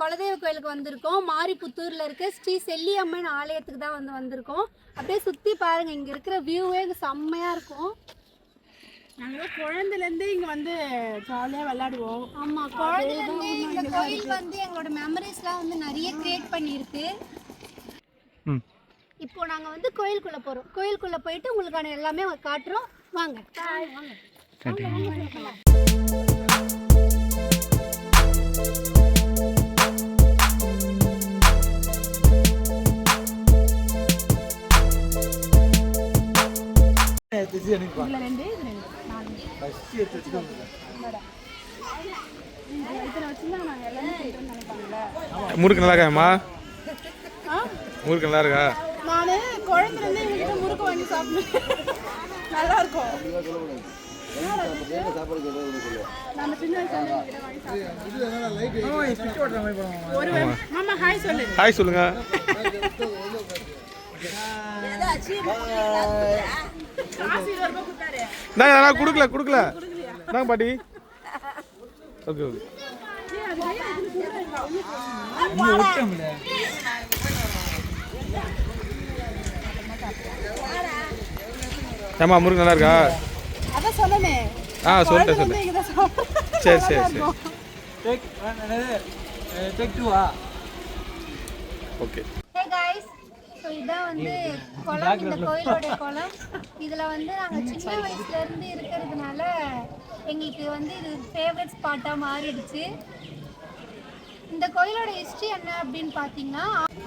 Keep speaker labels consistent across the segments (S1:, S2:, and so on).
S1: குலதெய்வ கோயிலுக்கு வந்திருக்கோம். மாரிப்புத்தூரில் இருக்க ஸ்ரீ செல்லியம்மன் ஆலயத்துக்கு தான் வந்து வந்திருக்கோம். அப்படியே சுற்றி பாருங்கள் இங்கே இருக்கிற வியூவே இங்கே செம்மையாக இருக்கும்.
S2: நாங்கள் குழந்தைலேருந்து இங்கே வந்து ஜாலியாக விளையாடுவோம்.
S1: ஆமாம் குழந்தைலேருந்து இந்த கோயில் வந்து எங்களோட மெமரிஸ்லாம் வந்து நிறைய கிரியேட் பண்ணியிருக்கு.
S3: ம்.
S1: இப்போ நாங்கள் வந்து கோயிலுக்குள்ளே போகிறோம் கோயிலுக்குள்ளே போயிட்டு உங்களுக்கான எல்லாமே காட்டுறோம். வாங்க வாங்க.
S2: ரெண்டு இது ரெண்டு. நாலு. செய்யறோம்னு நினைப்பாங்கல்ல.
S3: முறுக்கு நல்லா இருக்காம்மா
S2: ஆ?
S3: முறுக்கு நல்லா இருக்கா?
S2: நான் குழந்தைலேருந்து இவங்ககிட்ட முறுக்கு வாங்கி சாப்பிடுவேன். நல்லா இருக்கும். ஹாய்
S3: சொல்லுங்க. நாங்க நான் கொடுக்கல கொடுக்கல. நாங்க பாட்டி. Okay okay. ஏம்மா முறுக்கு நல்லா இருக்கா?
S2: அதான் சொன்னனே.
S3: ஆ சொல்லிட்டேன் சொல்லிட்டேன். சரி சரி சரி. ஓகே
S1: ஹே காய்ஸ் ஸோ இதான் வந்து குளம் இந்த கோயிலோட குளம். இதில் வந்து நாங்கள் சின்ன வயசுல இருந்து இருக்கிறதுனால எங்களுக்கு வந்து இது ஃபேவரட் ஸ்பாட்டாக மாறிடுச்சு. இந்த கோயிலோட ஹிஸ்ட்ரி என்ன அப்படின்னு பார்த்தீங்கன்னா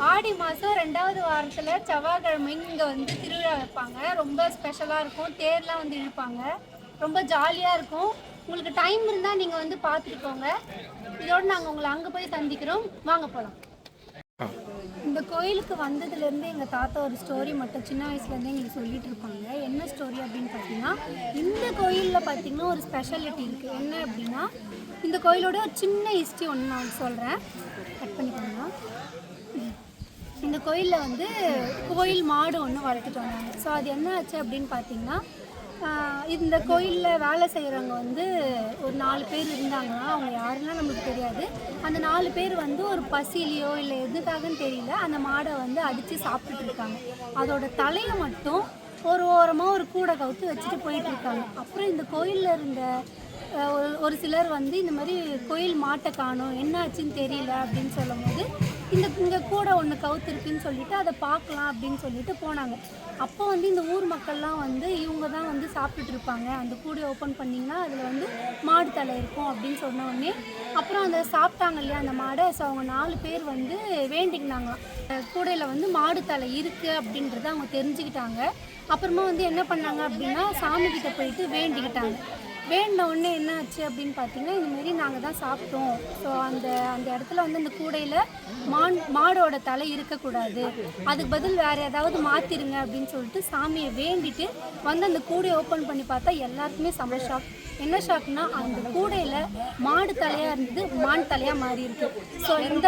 S1: ஆடி மாதம் ரெண்டாவது வாரத்தில் செவ்வாய்க்கிழமை இங்கே வந்து திருவிழா வைப்பாங்க. ரொம்ப ஸ்பெஷலாக இருக்கும். தேர்லாம் வந்து இழுப்பாங்க. ரொம்ப ஜாலியாக இருக்கும். உங்களுக்கு டைம் இருந்தால் நீங்கள் வந்து பார்த்துட்டு போங்க. இதோடு நாங்கள் உங்களை அங்கே போய் சந்திக்கிறோம். வாங்க போகலாம் இந்த கோயிலுக்கு வந்ததுலேருந்து எங்கள் தாத்தா ஒரு ஸ்டோரி மட்டும் சின்ன வயசுலேருந்து எங்களுக்கு சொல்லிட்டு இருப்பாங்க. என்ன ஸ்டோரி அப்படின்னு பார்த்தீங்கன்னா இந்த கோயிலில் பார்த்தீங்கன்னா ஒரு ஸ்பெஷாலிட்டி இருக்குது என்ன அப்படின்னா இந்த கோயிலோட ஒரு சின்ன ஹிஸ்ட்ரி ஒன்று நான் சொல்கிறேன் கட் பண்ணிக்கோங்க. இந்த கோயிலில் வந்து கோயில் மாடு ஒன்று வளர்த்துட்டு வந்தாங்க. ஸோ அது என்ன ஆச்சு அப்படின்னு பார்த்தீங்கன்னா இந்த கோயிலில் வேலை செய்கிறவங்க வந்து ஒரு நாலு பேர் இருந்தாங்கன்னா அவங்க யாருன்னா நமக்கு தெரியாது. அந்த நாலு பேர் வந்து ஒரு பசிலையோ இல்லை எதுக்காகன்னு தெரியல அந்த மாடை வந்து அடித்து சாப்பிட்டுட்டு இருக்காங்க. அதோட தலையை மட்டும் ஒரு ஓரமாக ஒரு கூடை கவுத்து வச்சுட்டு போயிட்டு இருக்காங்க. அப்புறம் இந்த கோயிலில் இருந்த ஒரு ஒரு சிலர் வந்து இந்த மாதிரி கோயில் மாட்டை காணும் என்ன ஆச்சுன்னு தெரியல அப்படின்னு சொல்லும்போது இந்த இங்கே கூடை ஒன்று கவுத்துருக்குன்னு சொல்லிட்டு அதை பார்க்கலாம் அப்படின்னு சொல்லிட்டு போனாங்க. அப்போ வந்து இந்த ஊர் மக்கள்லாம் வந்து இவங்க தான் வந்து சாப்பிட்டுட்டு இருப்பாங்க. அந்த கூடை ஓப்பன் பண்ணிங்கன்னா அதில் வந்து மாடு தலை இருக்கும் அப்படின்னு சொன்ன உடனே அப்புறம் அந்த சாப்பிட்டாங்க இல்லையா அந்த மாடை? ஸோ அவங்க நாலு பேர் வந்து வேண்டிக்கினாங்களாம். கூடையில் வந்து மாடு தலை இருக்குது அப்படின்றத அவங்க தெரிஞ்சுக்கிட்டாங்க. அப்புறமா வந்து என்ன பண்ணாங்க அப்படின்னா சாமி கிட்ட போயிட்டு வேண்டிக்கிட்டாங்க. வேண்ட உடனே என்ன ஆச்சு அப்படின்னு பார்த்தீங்கன்னா இந்தமாரி நாங்கள் தான் சாப்பிட்டோம். ஸோ அந்த அந்த இடத்துல வந்து அந்த கூடையில் மான் மாடோட தலை இருக்கக்கூடாது. அதுக்கு பதில் வேறு ஏதாவது மாற்றிருங்க அப்படின்னு சொல்லிட்டு சாமியை வேண்டிட்டு வந்து அந்த கூடையை ஓப்பன் பண்ணி பார்த்தா எல்லாருக்குமே செம ஷாக் என்ன ஷாக்னா அந்த கூடையில் மாடு தலையாக இருந்தது மான் தலையாக மாறி இருக்கு. ஸோ இந்த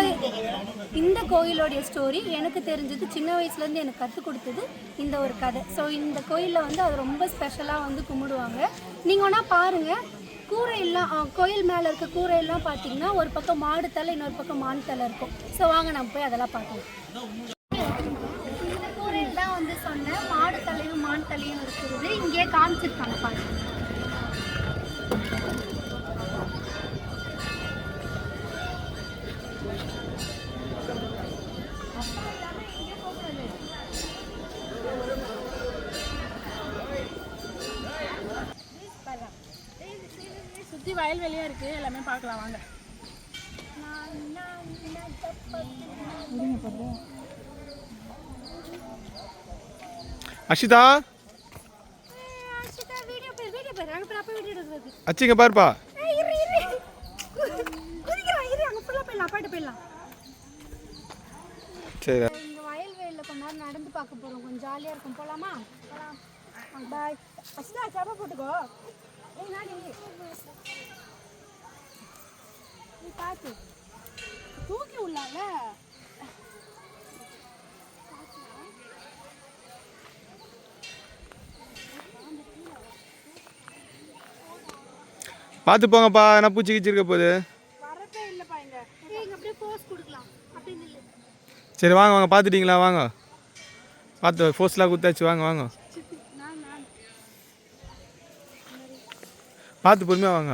S1: இந்த கோயிலோடைய ஸ்டோரி எனக்கு தெரிஞ்சது சின்ன வயசுலேருந்து எனக்கு கற்றுக் கொடுத்தது இந்த ஒரு கதை. ஸோ இந்த கோயிலில் வந்து அது ரொம்ப ஸ்பெஷலாக வந்து கும்பிடுவாங்க. நீங்கள் வேணால் பாருங்கள் கூரையெல்லாம் கோயில் மேலே இருக்க கூரையெல்லாம் பார்த்தீங்கன்னா ஒரு பக்கம் மாடு தலை இன்னொரு பக்கம் மான் தலை இருக்கும். ஸோ வாங்க நம்ம போய் அதெல்லாம் பார்க்கலாம். இந்த கூரையில் தான் வந்து சொன்னேன் மாடு தலையும் மான் தலையும் இருக்கிறது இங்கே காமிச்சிருக்காங்க பாருங்க.
S2: வயல்வெளியாக இருக்குது எல்லாமே பார்க்கலாம் வாங்க.
S3: அஷிதா?
S1: வீடியோ பேர் வீடியோ பேர் அங்கே அப்போ வீடியோ எடுக்கிறது
S3: அச்சிங்க பாருப்பா. சரி.
S1: இந்த வயல்வெளியில் கொஞ்ச நேரம் நடந்து பார்க்க போகிறோம் கொஞ்சம் ஜாலியாக இருக்கும். போகலாமா போகலாம் பாய் ஃபஸ்ட்டு சாப்பா போட்டுக்கோ. நீ பார்த்து
S2: தூக்கி உள்ளால
S3: பார்த்து போங்கப்பா என்ன பூச்சி கீச்சி இருக்க போகுது? சரி வாங்க வாங்க பார்த்துட்டீங்களா? வாங்க. பார்த்து ஃபோர்ஸ்லாம் கொடுத்தாச்சு வாங்க வாங்க. பார்த்து பொறுமையாக வாங்க.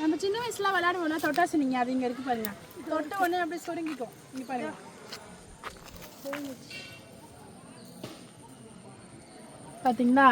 S2: நம்ம சின்ன வயசுல விளையாடுவோம்னா தொட்டாசு நீங்க அது இங்க இருக்கு பாருங்க. தொட்ட உடனே அப்படியே சுருங்கிக்கும். இங்க பாருங்க. பாத்தீங்களா?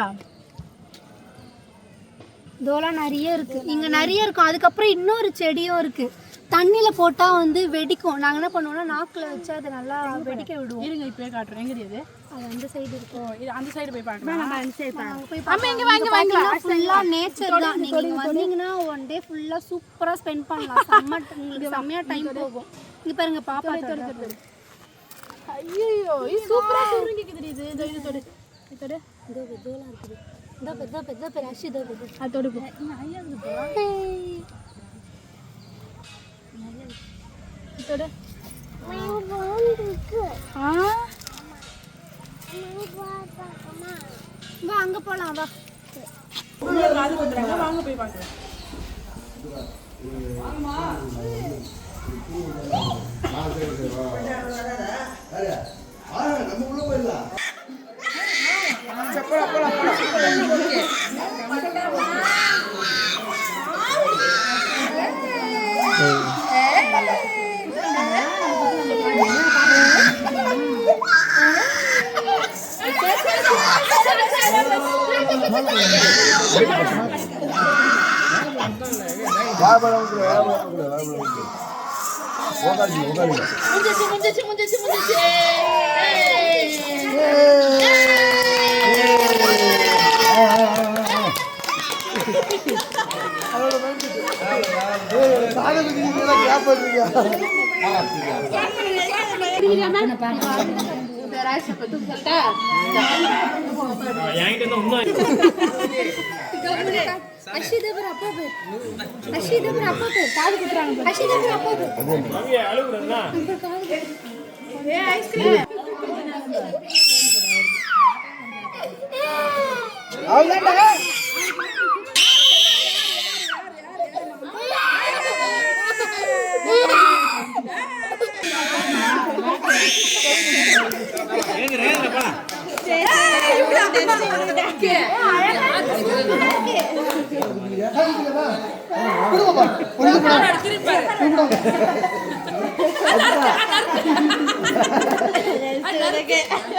S1: இதெல்லாம் நிறைய இருக்கு. இங்க நிறைய இருக்கும். அதுக்கப்புறம் இன்னொரு செடியும் இருக்கு. தண்ணியில போட்டா வந்து வெடிக்கும். நாங்க என்ன பண்ணுவோம்னா நாக்குல வச்சு அதை நல்லா வெடிக்க விடுவோம்.
S2: இருங்க இப்பயே காட்டுறேன். எங்க இது
S1: அது அந்த சைடு இருக்கும்
S2: இது அந்த சைடு போய் பார்க்கலாம்.
S1: அங்க போய்
S2: அம்மா இங்க வாங்க வாங்க.
S1: ஃபுல்லா நேச்சர் தான். நீங்க வந்தீங்கன்னா ஒன் டே ஃபுல்லா சூப்பரா ஸ்பெண்ட் பண்ணலாம். செம்ம உங்களுக்கு செம்மையா டைம் போகும். இங்க பாருங்க பாப்பா தொடுறது.
S2: ஐயோ இது சூப்பரா சுருங்கிக்குது இது. இது இது தொடு. இது தொடு.
S1: இதோ இதோலாம் இருக்குது.
S2: Dobra, dobra, dobra, ja
S1: się dobra. A to
S2: rybu. Hej! வாங்க போய் பார்க்கலாம்
S4: நம்ம உள்ள போயிடலாம் முடிஞ்சிச்சு முடிஞ்சிச்சு
S1: முடிஞ்சிச்சு பண்ணுறீங்க ராசி அப்ப தூக்கு அப்பா பேர் அப்பா பேர் காது
S2: குத்துறாங்க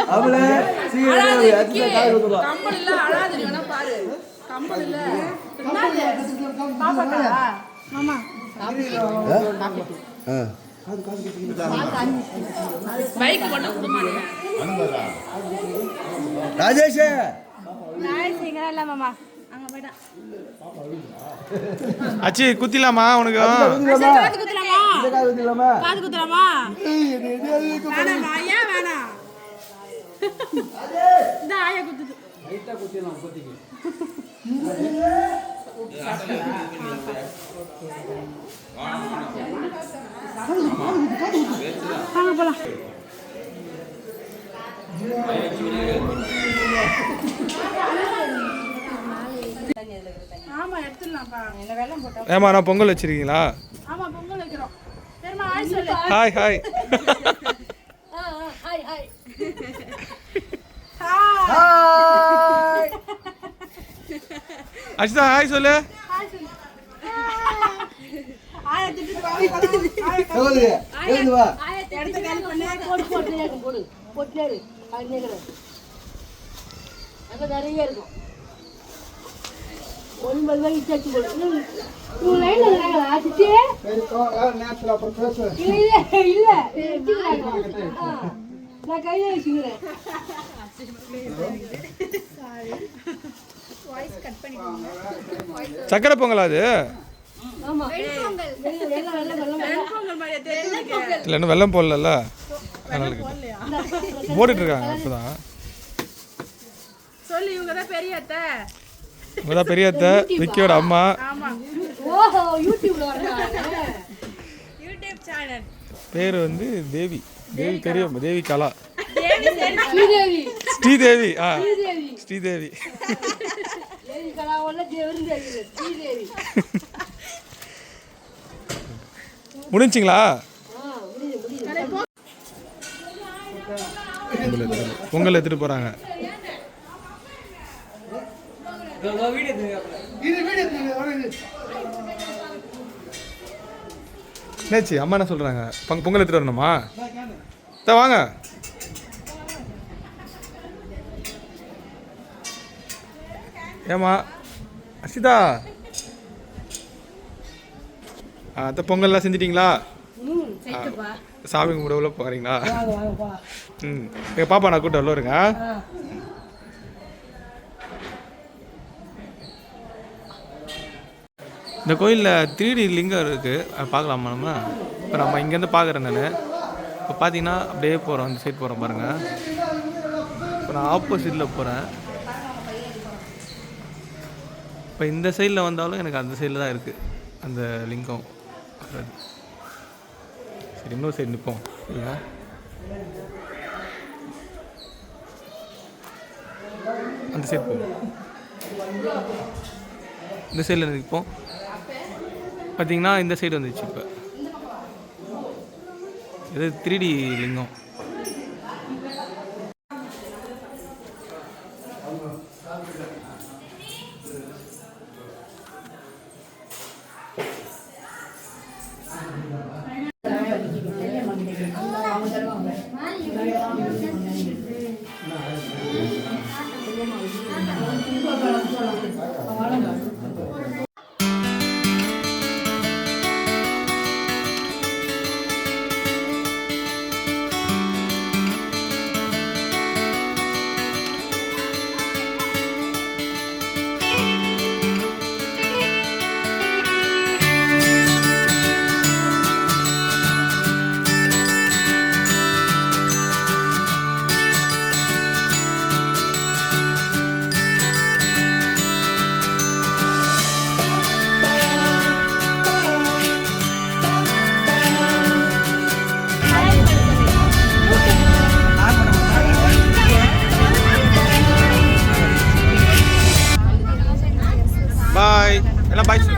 S5: அவளே
S2: கம்பல் இல்ல அழாது வேணா பாரு கம்பல் இல்ல பாப்பாக்கா மாமா
S5: ராஜேஷ்
S2: நான் சீக்கிரம் இல்ல மாமா. அங்க போய்டா.
S3: அச்சி குத்திலாமா உனக்கு?
S2: காது குத்துலாமா
S5: இந்த காய் ஊத்திக்கலாமா
S2: காது குத்துலாமா வேணாமா ஏன் வேணாம் இந்த ஆயா குத்துது வாங்க போலாம் ஆமா எடுத்துடலாம்ப்பா என்ன வெள்ளம் போட்டா
S3: ஏமா நான் பொங்கல் வச்சிருக்கீங்களா?
S2: ஆமா பொங்கல் வைக்கிறோம். பெருமா ஆய் சொல்லு.
S3: Hi hi.
S1: Hi hi.
S5: Hi.
S3: Achitha hi சொல்லு.
S2: ஆயா திட்டு ஆயா
S5: சகோதரி எழுந்து வா
S2: எடுத்து காலி பண்ணு போடு போட்டு போடு போட்டு
S4: அங்க நிறைய இருக்கும் ஒன்பது ரூபாய்க்கு சேர்த்து போடு உங்க லைன்ல இருக்கிறாங்களா சித்தி
S5: நேரத்தில் அப்புறம் பேசுவேன்
S4: இல்ல இல்ல வச்சுக்கிறாங்க. ஆ. நான் கையில வச்சுக்கிறேன்.
S3: சக்கரை பொங்கலா அது?
S1: வெண்பொங்கல்
S4: வெள்ளம்
S3: இல்லை இன்னும் போடல. போட்டுட்டு இருக்காங்க இப்போதான்
S2: சொல்லு இவங்க தான் பெரிய அத்தை.
S3: இவங்க தான் பெரிய அத்தை விக்கியோட அம்மா. பேர் வந்து தேவி. தேவி தெரியும். தேவி கலா.
S4: ஸ்ரீதேவி.
S3: ஆ.
S4: ஸ்ரீதேவி.
S3: முடிஞ்சிங்களா?
S4: ஆ முடியுது முடியுது.
S3: போறாங்க என்னாச்சு? அம்மா என்ன சொல்றாங்க? பொங்க- பொங்கல் எடுத்துட்டு வரணுமா? தா வாங்க. ஏமா அசிதா ஆ அத்தை பொங்கல்லாம் செஞ்சிட்டிங்களா? சாமி கும்பிட உள்ள போகிறீங்களா
S4: வாங்க வாங்கப்பா
S3: ம் எங்கள் பாப்பா நான் கூட்ட உள்ள இருங்க. இந்த கோயிலில் த்ரீ டி லிங்கம் இருக்குது பார்க்கலாமா நம்ம? இப்போ நம்ம இங்கேருந்து பார்க்குறேன் நான். இப்போ பார்த்தீங்கன்னா அப்படியே போகிறோம் அந்த சைட் போகிறோம் பாருங்கள் இப்போ நான் ஆப்போசிட்டில் போகிறேன் இப்போ இந்த சைடில் வந்தாலும் எனக்கு அந்த சைடில் தான் இருக்குது அந்த லிங்கம். வர்றது. சரி இன்னொரு சைடு நிற்போம் இல்லையா அந்த சைடு போவோம். இந்த சைடில் நிற்போம் பார்த்தீங்கன்னா இந்த சைடு வந்துச்சு இப்போ. இது த்ரீ டி லிங்கம். এটা বাইশ